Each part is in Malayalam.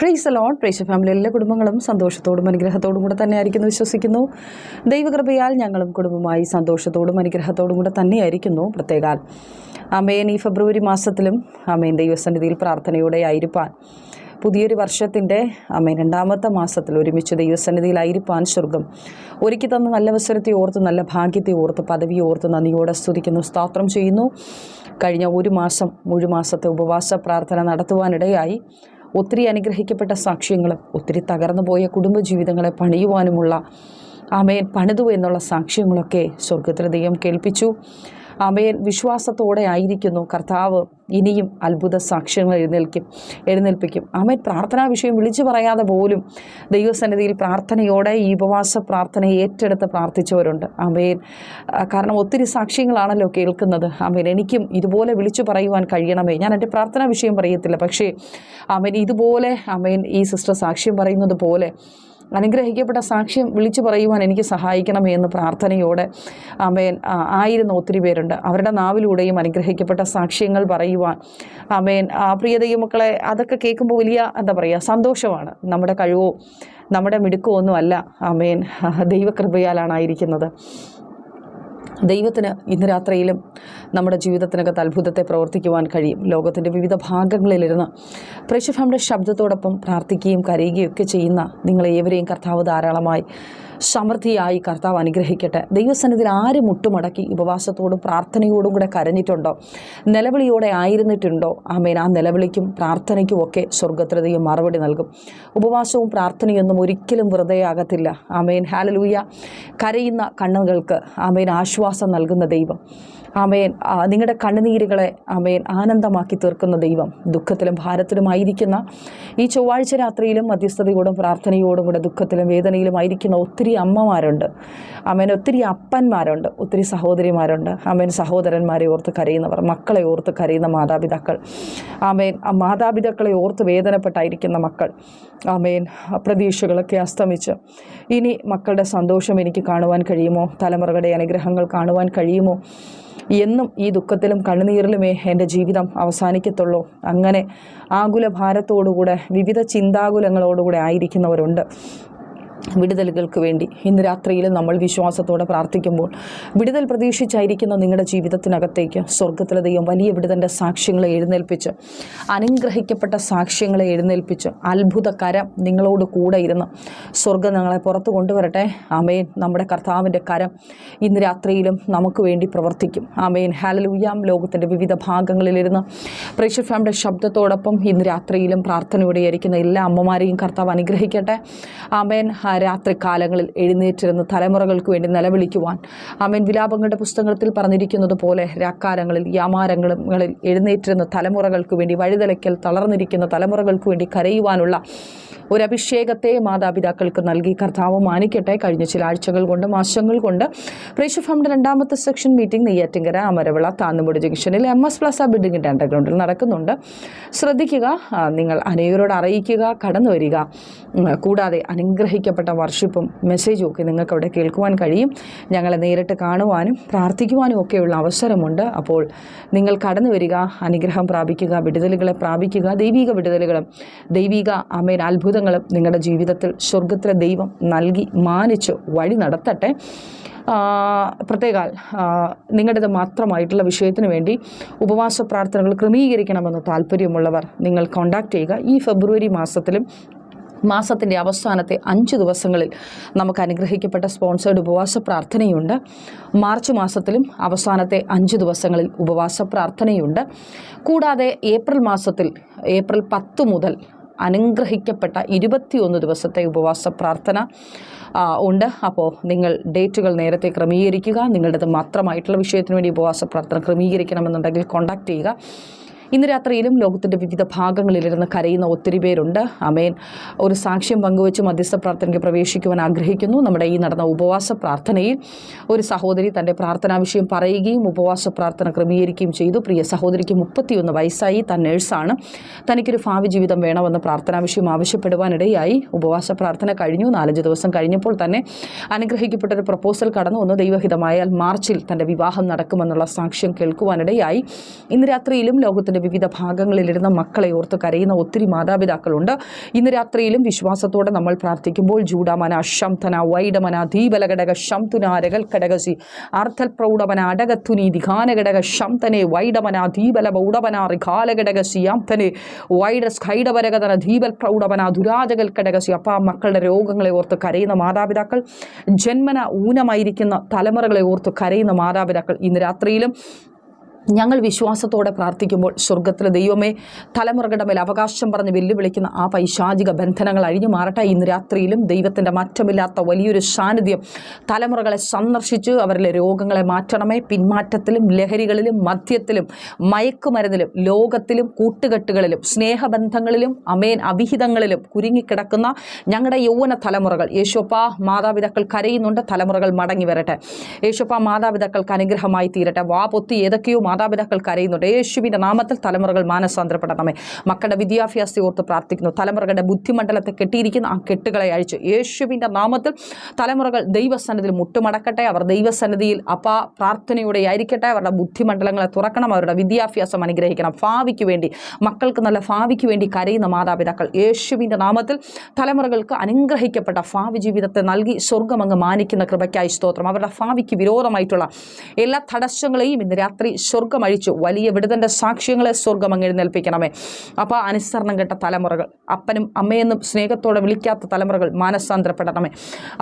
പ്രൈസ് ലോൺ പ്രേക്ഷ ഫാമിലി എല്ലാ കുടുംബങ്ങളും സന്തോഷത്തോടും അനുഗ്രഹത്തോടും കൂടെ തന്നെ ആയിരിക്കുന്നു വിശ്വസിക്കുന്നു. ദൈവകൃപയാൽ ഞങ്ങളും കുടുംബമായി സന്തോഷത്തോടും അനുഗ്രഹത്തോടും കൂടെ തന്നെയായിരിക്കുന്നു. പ്രത്യേകാൽ അമേൻ ഈ ഫെബ്രുവരി മാസത്തിലും അമേൻ ദൈവസന്നിധിയിൽ പ്രാർത്ഥനയോടെ ആയിരിക്കാൻ പുതിയൊരു വർഷത്തിന്റെ അമേൻ രണ്ടാമത്തെ മാസത്തിൽ ഒരുമിച്ച് ദൈവസന്നിധിയിലായിരിക്കാൻ സ്വർഗം ഒരുക്കി തന്ന നല്ല അവസരത്തെ ഓർത്ത് നല്ല ഭാഗ്യത്തെ ഓർത്ത് പദവി ഓർത്ത് നന്ദിയോടെ സ്തുതിക്കുന്നു സ്തോത്രം ചെയ്യുന്നു. കഴിഞ്ഞ ഒരു മാസം മുഴുമാസത്തെ ഉപവാസ പ്രാർത്ഥന നടത്തുവാനിടയായി. ഒത്തിരി അനുഗ്രഹിക്കപ്പെട്ട സാക്ഷ്യങ്ങളും ഒത്തിരി തകർന്നു പോയ കുടുംബജീവിതങ്ങളെ പണിയുവാനുമുള്ള ആമേൻ പണിതു എന്നുള്ള സാക്ഷ്യങ്ങളൊക്കെ സ്വർഗത്തിൽ ദൈവം കേൾപ്പിച്ചു. ആമേൻ വിശ്വാസത്തോടെ ആയിരിക്കുന്നു. കർത്താവ് ഇനിയും അത്ഭുത സാക്ഷ്യങ്ങൾ എഴുന്നേൽക്കും എഴുന്നേൽപ്പിക്കും. ആമേൻ. പ്രാർത്ഥനാ വിഷയം വിളിച്ചു പറയാതെ പോലും ദൈവസന്നിധിയിൽ പ്രാർത്ഥനയോടെ ഈ ഉപവാസ പ്രാർത്ഥന ഏറ്റെടുത്ത് പ്രാർത്ഥിച്ചവരുണ്ട്. ആമേൻ. കാരണം ഒത്തിരി സാക്ഷ്യങ്ങളാണല്ലോ കേൾക്കുന്നത്. ആമേൻ. എനിക്കും ഇതുപോലെ വിളിച്ചു പറയുവാൻ കഴിയണമേ. ഞാൻ എന്റെ പ്രാർത്ഥനാ വിഷയം പറയത്തില്ല. പക്ഷേ അമേൻ ഇതുപോലെ അമേൻ ഈ സിസ്റ്റർ സാക്ഷ്യം പറയുന്നത് പോലെ അനുഗ്രഹിക്കപ്പെട്ട സാക്ഷ്യം വിളിച്ചു പറയുവാൻ എനിക്ക് സഹായിക്കണമേ എന്ന് പ്രാർത്ഥനയോടെ ആമേൻ ആ, ആയിരുന്ന ഒത്തിരി പേരുണ്ട്. അവരുടെ നാവിലൂടെയും അനുഗ്രഹിക്കപ്പെട്ട സാക്ഷ്യങ്ങൾ പറയുവാൻ. ആമേൻ ആ പ്രിയ ദൈവമക്കളെ അതൊക്കെ കേൾക്കുമ്പോൾ വലിയ എന്താ പറയുക സന്തോഷമാണ്. നമ്മുടെ കഴിവോ നമ്മുടെ മിടുക്കോ ഒന്നുമല്ല. ആമേൻ ദൈവകൃപയാലാണ് ആയിരിക്കുന്നത് ദൈവത്തിന് ഇന്ന് രാത്രിയിലും നമ്മുടെ ജീവിതത്തിനൊക്കെ അത്ഭുതത്തെ പ്രവർത്തിക്കുവാൻ കഴിയും. ലോകത്തിന്റെ വിവിധ ഭാഗങ്ങളിലിരുന്ന് പ്രേക്ഷഫാമിന്റെ ശബ്ദത്തോടൊപ്പം പ്രാർത്ഥിക്കുകയും കരയുകയും ഒക്കെ ചെയ്യുന്ന നിങ്ങളേവരെയും കർത്താവ് ധാരാളമായി സമൃദ്ധിയായി കർത്താവ് അനുഗ്രഹിക്കട്ടെ. ദൈവസന്നിധിയിൽ ആര് മുട്ടുമടക്കി ഉപവാസത്തോടും പ്രാർത്ഥനയോടും കൂടെ കരഞ്ഞിട്ടുണ്ടോ? നിലവിളിയോടെ ആയിരുന്നിട്ടുണ്ടോ? ആമേൻ. ആ നിലവിളിക്കും പ്രാർത്ഥനയ്ക്കും ഒക്കെ സ്വർഗത്രതയും മറുപടി നൽകും. ഉപവാസവും പ്രാർത്ഥനയൊന്നും ഒരിക്കലും വെറുതെയാകത്തില്ല. ആമേൻ. ഹാലലൂയ കരയുന്ന കണ്ണുകൾക്ക് ആമേൻ ആശ്വാസം നൽകുന്ന ദൈവം. ആമേൻ. നിങ്ങളുടെ കണ്ണുനീരുകളെ ആമേൻ ആനന്ദമാക്കി തീർക്കുന്ന ദൈവം. ദുഃഖത്തിലും ഭാരത്തിലുമായിരിക്കുന്ന ഈ ചൊവ്വാഴ്ച രാത്രിയിലും മധ്യസ്ഥതയോടും പ്രാർത്ഥനയോടും കൂടെ ദുഃഖത്തിലും വേദനയിലും ആയിരിക്കുന്ന ഒത്തിരി അമ്മമാരുണ്ട്. അമ്മേന് ഒത്തിരി അപ്പന്മാരുണ്ട്. ഒത്തിരി സഹോദരിമാരുണ്ട്. അമ്മേൻ സഹോദരന്മാരെ ഓർത്ത് കരയുന്നവർ മക്കളെ ഓർത്ത് കരയുന്ന മാതാപിതാക്കൾ. ആമേൻ മാതാപിതാക്കളെ ഓർത്ത് വേദനപ്പെട്ടായിരിക്കുന്ന മക്കൾ. ആമേൻ പ്രതീക്ഷകളൊക്കെ അസ്തമിച്ച്. ഇനി മക്കളുടെ സന്തോഷം എനിക്ക് കാണുവാൻ കഴിയുമോ? തലമുറകളുടെ അനുഗ്രഹങ്ങൾ കാണുവാൻ കഴിയുമോ? എന്നും ഈ ദുഃഖത്തിലും കണ്ണുനീരിലുമേ എന്റെ ജീവിതം അവസാനിക്കത്തുള്ളൂ. അങ്ങനെ ആകുല ഭാരത്തോടുകൂടെ വിവിധ ചിന്താകുലങ്ങളോടുകൂടെ ആയിരിക്കുന്നവരുണ്ട്. വിടുതലുകൾക്ക് വേണ്ടി. ഇന്ന് രാത്രിയിൽ നമ്മൾ വിശ്വാസത്തോടെ പ്രാർത്ഥിക്കുമ്പോൾ വിടുതൽ പ്രതീക്ഷിച്ചായിരിക്കുന്ന നിങ്ങളുടെ ജീവിതത്തിനകത്തേക്ക് സ്വർഗത്തിലെ ദൈവം വലിയ വിടുതന്റെ സാക്ഷ്യങ്ങളെ എഴുന്നേൽപ്പിച്ച് അനുഗ്രഹിക്കപ്പെട്ട സാക്ഷ്യങ്ങളെ എഴുന്നേൽപ്പിച്ച് അത്ഭുതകരം നിങ്ങളോട് കൂടെ ഇരുന്ന് സ്വർഗം നിങ്ങളെ പുറത്തു കൊണ്ടുവരട്ടെ. ആമേൻ. നമ്മുടെ കർത്താവിന്റെ കരം ഇന്ന് രാത്രിയിലും നമുക്ക് വേണ്ടി പ്രവർത്തിക്കും. ആമേൻ. ഹാലലൂയാം ലോകത്തിന്റെ വിവിധ ഭാഗങ്ങളിലിരുന്ന് പ്രേക്ഷക ഫാമിന്റെ ശബ്ദത്തോടൊപ്പം ഇന്ന് രാത്രിയിലും പ്രാർത്ഥനയോടെ ആയിരിക്കുന്ന എല്ലാ അമ്മമാരെയും കർത്താവ് അനുഗ്രഹിക്കട്ടെ. ആമേൻ. രാത്രി കാലങ്ങളിൽ എഴുന്നേറ്റിരുന്ന് തലമുറകൾക്ക് വേണ്ടി നിലവിളിക്കുവാൻ ആമേൻ വിലാപങ്ങളുടെ പുസ്തകത്തിൽ പറഞ്ഞിരിക്കുന്നത് പോലെ രാക്കാലങ്ങളിൽ യാമാരങ്ങളിൽ എഴുന്നേറ്റിരുന്ന തലമുറകൾക്ക് വേണ്ടി വഴിതലയ്ക്കൽ തളർന്നിരിക്കുന്ന തലമുറകൾക്ക് വേണ്ടി കരയുവാനുള്ള ഒരു അഭിഷേകത്തെ മാതാപിതാക്കൾക്ക് നൽകി. കർത്താവ് മാനിക്കട്ടെ. കഴിഞ്ഞ ചില ആഴ്ചകൾ കൊണ്ട് മാസങ്ങൾ കൊണ്ട് പ്രേക്ഷഫാമിന്റെ രണ്ടാമത്തെ സെക്ഷൻ മീറ്റിംഗ് നെയ്യാറ്റിങ്കര അമരവിള താന്നുമുടി ജംഗ്ഷനിൽ എം എസ് പ്ലസ് ബിൽഡിങ്ങിന്റെ അണ്ടർഗ്രൗണ്ടിൽ നടക്കുന്നുണ്ട്. ശ്രദ്ധിക്കുക നിങ്ങൾ അനേകരോട് അറിയിക്കുക കടന്നു വരിക. കൂടാതെ അനുഗ്രഹിക്കപ്പെട്ട വർഷിപ്പും മെസ്സേജും ഒക്കെ നിങ്ങൾക്ക് അവിടെ കേൾക്കുവാൻ കഴിയും. ഞങ്ങളെ നേരിട്ട് കാണുവാനും പ്രാർത്ഥിക്കുവാനും ഒക്കെയുള്ള അവസരമുണ്ട്. അപ്പോൾ നിങ്ങൾ കടന്നു വരിക അനുഗ്രഹം പ്രാപിക്കുക വിടുതലുകളെ പ്രാപിക്കുക ദൈവിക വിടുതലുകളും ദൈവിക അമേൻ അത്ഭുതങ്ങളും നിങ്ങളുടെ ജീവിതത്തിൽ സ്വർഗത്തിലെ ദൈവം നൽകി മാനിച്ച് വഴി നടത്തട്ടെ. പ്രത്യേകാൽ നിങ്ങളുടേത് മാത്രമായിട്ടുള്ള വിഷയത്തിന് വേണ്ടി ഉപവാസ പ്രാർത്ഥനകൾ ക്രമീകരിക്കണമെന്ന് താല്പര്യമുള്ളവർ നിങ്ങൾ കോൺടാക്റ്റ് ചെയ്യുക. ഈ ഫെബ്രുവരി മാസത്തിലും മാസത്തിന്റെ അവസാനത്തെ അഞ്ച് ദിവസങ്ങളിൽ നമുക്ക് അനുഗ്രഹിക്കപ്പെട്ട സ്പോൺസേഡ് ഉപവാസ പ്രാർത്ഥനയുണ്ട്. മാർച്ച് മാസത്തിലും അവസാനത്തെ അഞ്ച് ദിവസങ്ങളിൽ ഉപവാസ പ്രാർത്ഥനയുണ്ട്. കൂടാതെ ഏപ്രിൽ മാസത്തിൽ ഏപ്രിൽ പത്ത് മുതൽ അനുഗ്രഹിക്കപ്പെട്ട ഇരുപത്തിയൊന്ന് ദിവസത്തെ ഉപവാസ പ്രാർത്ഥന ഉണ്ട്. അപ്പോൾ നിങ്ങൾ ഡേറ്റുകൾ നേരത്തെ ക്രമീകരിക്കുക. നിങ്ങളുടേത് മാത്രമായിട്ടുള്ള വിഷയത്തിന് വേണ്ടി ഉപവാസ പ്രാർത്ഥന ക്രമീകരിക്കണമെന്നുണ്ടെങ്കിൽ കോൺടാക്റ്റ് ചെയ്യുക. ഇന്ന് രാത്രിയിലും ലോകത്തിന്റെ വിവിധ ഭാഗങ്ങളിലിരുന്ന് കരയുന്ന ഒത്തിരി പേരുണ്ട്. അമേൻ. ഒരു സാക്ഷ്യം പങ്കുവച്ച് മധ്യസ്ഥ പ്രാർത്ഥനയ്ക്ക് പ്രവേശിക്കുവാൻ ആഗ്രഹിക്കുന്നു. നമ്മുടെ ഈ നടന്ന ഉപവാസ പ്രാർത്ഥനയിൽ ഒരു സഹോദരി തന്റെ പ്രാർത്ഥനാ വിഷയം പറയുകയും ഉപവാസ പ്രാർത്ഥന ക്രമീകരിക്കുകയും ചെയ്തു. പ്രിയ സഹോദരിക്ക് മുപ്പത്തിയൊന്ന് വയസ്സായി. താൻ നേഴ്സാണ്. തനിക്കൊരു ഭാവി ജീവിതം വേണമെന്ന് പ്രാർത്ഥനാ വിഷയം ആവശ്യപ്പെടുവാനിടയായി. ഉപവാസ പ്രാർത്ഥന കഴിഞ്ഞു. നാലഞ്ച് ദിവസം കഴിഞ്ഞപ്പോൾ തന്നെ അനുഗ്രഹിക്കപ്പെട്ട ഒരു പ്രപ്പോസൽ കടന്നു വന്നു. ദൈവഹിതമായാൽ മാർച്ചിൽ തന്റെ വിവാഹം നടക്കുമെന്നുള്ള സാക്ഷ്യം കേൾക്കുവാനിടയായി. ഇന്ന് രാത്രിയിലും ലോകത്തിന്റെ വിവിധ ഭാഗങ്ങളിലിരുന്ന മക്കളെ ഓർത്ത് കരയുന്ന ഒത്തിരി മാതാപിതാക്കളുണ്ട്. ഇന്ന് രാത്രിയിലും വിശ്വാസത്തോടെ നമ്മൾ പ്രാർത്ഥിക്കുമ്പോൾ ജൂഡമന ശംതന വൈഡമന ദീപലഘടക ശംതുനാരകൽ ഘടകസി അർത്ഥൽ പ്രൗഢമന അടകത്തുനി ദിഘാനഘടക ശംതനെ വൈഡമന ദീപല ബൗഡമന റിഘാലഘടകസി യാംതനെ വൈഡസ് ഖൈഡവരകതന ദീപൽ പ്രൗഢമന ദുരാജകൽ ഘടകസി അപ്പം ആ മക്കളുടെ രോഗങ്ങളെ ഓർത്ത് കരയുന്ന മാതാപിതാക്കൾ ജന്മന ഊനമായിരിക്കുന്ന തലമുറകളെ ഓർത്ത് കരയുന്ന മാതാപിതാക്കൾ ഇന്ന് രാത്രിയിലും ഞങ്ങൾ വിശ്വാസത്തോടെ പ്രാർത്ഥിക്കുമ്പോൾ സ്വർഗത്തിലെ ദൈവമേ തലമുറകളുടെ മേൽ അവകാശം പറഞ്ഞ് വെല്ലുവിളിക്കുന്ന ആ പൈശാചിക ബന്ധനങ്ങൾ അഴിഞ്ഞു മാറട്ടെ. ഇന്ന് രാത്രിയിലും ദൈവത്തിന്റെ മാറ്റമില്ലാത്ത വലിയൊരു സാന്നിധ്യം തലമുറകളെ സന്ദർശിച്ച് അവരിലെ രോഗങ്ങളെ മാറ്റണമേ. പിന്മാറ്റത്തിലും ലഹരികളിലും മദ്യത്തിലും മയക്കുമരുന്നിലും ലോകത്തിലും കൂട്ടുകെട്ടുകളിലും സ്നേഹബന്ധങ്ങളിലും അമേൻ അവിഹിതങ്ങളിലും കുരുങ്ങിക്കിടക്കുന്ന ഞങ്ങളുടെ യൗവന തലമുറകൾ. യേശോപ്പ മാതാപിതാക്കൾ കരയുന്നുണ്ട്. തലമുറകൾ മടങ്ങി വരട്ടെ. യേശോപ്പ മാതാപിതാക്കൾക്ക് അനുഗ്രഹമായി തീരട്ടെ. വാ പൊത്തി ഏതൊക്കെയോ മാതാപിതാക്കൾ കരയുന്നുണ്ട്. യേശുവിന്റെ നാമത്തിൽ തലമുറകൾ മാനസാന്തരപ്പെടണമേ. മക്കളുടെ വിദ്യാഭ്യാസത്തെ ഓർത്ത് പ്രാർത്ഥിക്കുന്നു. തലമുറകളുടെ ബുദ്ധിമണ്ഡലത്തെ കെട്ടിയിരിക്കുന്ന ആ കെട്ടുകളെ അഴിച്ചു യേശുവിന്റെ നാമത്തിൽ തലമുറകൾ ദൈവസന്നിധിയിൽ മുട്ടുമടക്കട്ടെ. അവർ ദൈവസന്നിധിയിൽ അപ്പാ പ്രാർത്ഥനയോടെ ആയിരിക്കട്ടെ. അവരുടെ ബുദ്ധിമണ്ഡലങ്ങളെ തുറക്കണം. അവരുടെ വിദ്യാഭ്യാസം അനുഗ്രഹിക്കണം. ഭാവിക്ക് വേണ്ടി മക്കൾക്ക് നല്ല ഭാവിക്ക് വേണ്ടി കരയുന്ന മാതാപിതാക്കൾ യേശുവിന്റെ നാമത്തിൽ തലമുറകൾക്ക് അനുഗ്രഹിക്കപ്പെട്ട ഭാവി ജീവിതത്തെ നൽകി സ്വർഗമങ്ങ് മാനിക്കുന്ന കൃപയ്ക്കായി സ്തോത്രം. അവരുടെ ഭാവിക്ക് വിരോധമായിട്ടുള്ള എല്ലാ തടസ്സങ്ങളെയും ഇന്ന് രാത്രി സ്വർഗം അഴിച്ചു വലിയ വിടുതന്റെ സാക്ഷ്യങ്ങളെ സ്വർഗം അങ്ങ് എഴുന്നേൽപ്പിക്കണമേ. അപ്പോൾ അനുസരണം കെട്ട തലമുറകൾ. അപ്പനും അമ്മയെന്നും സ്നേഹത്തോടെ വിളിക്കാത്ത തലമുറകൾ മാനസാന്തരപ്പെടണമേ.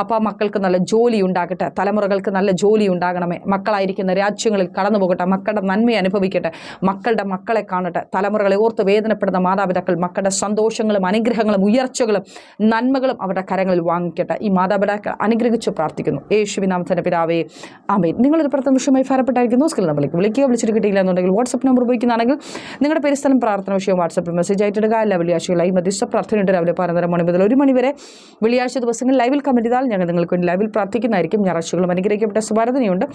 അപ്പോൾ മക്കൾക്ക് നല്ല ജോലി ഉണ്ടാകട്ടെ. തലമുറകൾക്ക് നല്ല ജോലി ഉണ്ടാകണമേ. മക്കളായിരിക്കുന്ന രാജ്യങ്ങളിൽ കടന്നു പോകട്ടെ. മക്കളുടെ നന്മയെ അനുഭവിക്കട്ടെ. മക്കളുടെ മക്കളെ കാണട്ടെ. തലമുറകളെ ഓർത്ത് വേദനപ്പെടുന്ന മാതാപിതാക്കൾ മക്കളുടെ സന്തോഷങ്ങളും അനുഗ്രഹങ്ങളും ഉയർച്ചകളും നന്മകളും അവരുടെ കരങ്ങളിൽ വാങ്ങിക്കട്ടെ. ഈ മാതാപിതാക്കൾ അനുഗ്രഹിച്ചു പ്രാർത്ഥിക്കുന്നു. യേശുവിനാമത്തിന്റെ പിതാവേ. ആമേൻ. നിങ്ങളൊരു പ്രഥമ വിഷയമായി ഫലപ്പെട്ടായിരിക്കും നോസ്കിൽ നമ്മൾക്ക് വിളിക്കുക. വിളിച്ചിട്ട് കിട്ടിയില്ല എന്നുണ്ടെങ്കിൽ വാട്സപ്പ് നമ്പർ ഉപയോഗിക്കുന്നതാണെങ്കിൽ നിങ്ങളുടെ പെരുസ്ഥലം പ്രാർത്ഥന വിഷയം വാട്സപ്പിൽ മെസ്സേജ് ആയിട്ടിടുക. എല്ലാ വെള്ളിയാഴ്ചകളായി മധ്യസ്ഥ പ്രാർത്ഥനയുണ്ട് രാവിലെ പതിനൊന്നര മണി മുതൽ ഒരു മണി വരെ വെള്ളിയാഴ്ച ദിവസങ്ങൾ ലൈവിൽ കമന്റ് ചെയ്താൽ ഞങ്ങൾ നിങ്ങൾക്ക് വേണ്ടി ലൈവിൽ പ്രാർത്ഥിക്കുന്നതായിരിക്കും. ഞായറാഴ്ചകളും അനുഗ്രഹിക്കപ്പെട്ട സ്വാരതനയുണ്ട്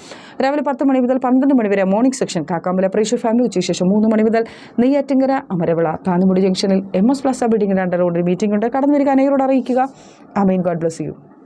രാവിലെ പത്ത് മണി മുതൽ പന്ത്രണ്ട് മണി വരെ മോർണിംഗ് സെക്ഷൻ കാക്കാമ്പല പ്രേക്ഷ ഫാമിലി ഉച്ചയ്ക്ക് ശേഷം മൂന്ന് മണി മുതൽ നെയ്യാറ്റിങ്കര അമരവിള താന്നുമുടി ജംഗ്ഷനിൽ എം എസ് പ്ലസ് ബിൽഡിംഗ് രണ്ടര റോഡിൽ മീറ്റിംഗ് ഉണ്ട്. കടന്നു വരിക അനേകരോട് അറിയിക്കുക. അമീൻ God bless you